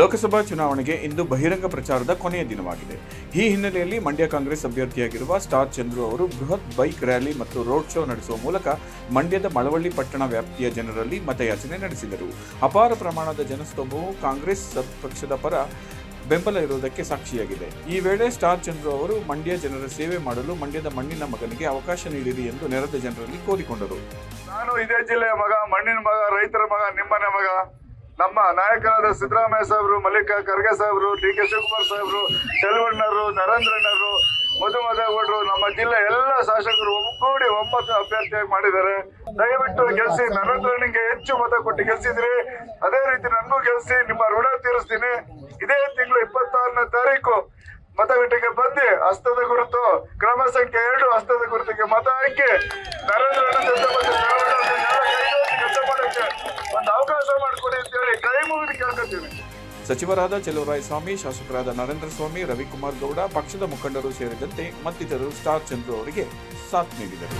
ಲೋಕಸಭಾ ಚುನಾವಣೆಗೆ ಇಂದು ಬಹಿರಂಗ ಪ್ರಚಾರದ ಕೊನೆಯ ದಿನವಾಗಿದೆ. ಈ ಹಿನ್ನೆಲೆಯಲ್ಲಿ ಮಂಡ್ಯ ಕಾಂಗ್ರೆಸ್ ಅಭ್ಯರ್ಥಿಯಾಗಿರುವ ಸ್ಟಾರ್ ಚಂದ್ರು ಅವರು ಬೃಹತ್ ಬೈಕ್ ರ್ಯಾಲಿ ಮತ್ತು ರೋಡ್ ಶೋ ನಡೆಸುವ ಮೂಲಕ ಮಂಡ್ಯದ ಮಳವಳ್ಳಿ ಪಟ್ಟಣ ವ್ಯಾಪ್ತಿಯ ಜನರಲ್ಲಿ ಮತಯಾಚನೆ ನಡೆಸಿದರು. ಅಪಾರ ಪ್ರಮಾಣದ ಜನಸ್ತೋಮವು ಕಾಂಗ್ರೆಸ್ ಪಕ್ಷದ ಪರ ಬೆಂಬಲ ಇರುವುದಕ್ಕೆ ಸಾಕ್ಷಿಯಾಗಿದೆ. ಈ ವೇಳೆ ಸ್ಟಾರ್ ಚಂದ್ರು ಅವರು, ಮಂಡ್ಯ ಜನರ ಸೇವೆ ಮಾಡಲು ಮಂಡ್ಯದ ಮಣ್ಣಿನ ಮಗನಿಗೆ ಅವಕಾಶ ನೀಡಿರಿ ಎಂದು ನೆರೆದ ಜನರಲ್ಲಿ ಕೋರಿಕೊಂಡರು. ನಾನು ಇದೇ ಜಿಲ್ಲೆಯ ಮಗ, ಮಣ್ಣಿನ ಮಗ, ರೈತರ ಮಗ, ನಿಮ್ಮನೆ ಮಗ. ನಮ್ಮ ನಾಯಕರಾದ ಸಿದ್ದರಾಮಯ್ಯ ಸಾಹೇಬರು ಮಲ್ಲಿಕಾ ಖರ್ಗೆ ಸಾಹೇಬರು ಡಿ ಕೆ ಶಿವಕುಮಾರ್ ಸಾಹೇಬರು ಚೆಲುವಣ್ಣರು ನರೇಂದ್ರಣ್ಣರು ಮಧು ಮದೇಗೌಡರು ನಮ್ಮ ಜಿಲ್ಲೆ ಎಲ್ಲ ಶಾಸಕರು ಒಗ್ಗೂಡಿ ಒಮ್ಮತ ಅಭ್ಯರ್ಥಿಯಾಗಿ ಮಾಡಿದ್ದಾರೆ. ದಯವಿಟ್ಟು ಗೆಲ್ಸಿ ನರೇಂದ್ರನಿಗೆ ಹೆಚ್ಚು ಮತ ಕೊಟ್ಟು ಗೆಲ್ಸಿದ್ರಿ ಅದೇ ರೀತಿ ನನಗೂ ಗೆಲ್ಸಿ ನಿಮ್ಮ ಋಣ ತೀರಿಸ್ತೀನಿ. ಇದೇ ತಿಂಗಳು ಇಪ್ಪತ್ತಾರನೇ ತಾರೀಕು. ಮತಗಟ್ಟೆಗೆ ಬಂದು ಹಸ್ತದ ಗುರುತು. ಕ್ರಮ ಸಂಖ್ಯೆ ಎರಡು, ಹಸ್ತದ ಗುರುತಿಗೆ ಮತ ಹಾಕಿ ನರೇಂದ್ರ ಸಚಿವರಾದ ಚೆಲುವರಾಯ ಸ್ವಾಮಿ, ಶಾಸಕರಾದ ನರೇಂದ್ರ ಸ್ವಾಮಿ, ರವಿಕುಮಾರ್ ಗೌಡ, ಪಕ್ಷದ ಮುಖಂಡರು ಸೇರಿದಂತೆ ಮತ್ತಿತರರು ಸ್ಟಾರ್ ಚಂದ್ರು ಅವರಿಗೆ ಸಾಥ್ ನೀಡಿದರು.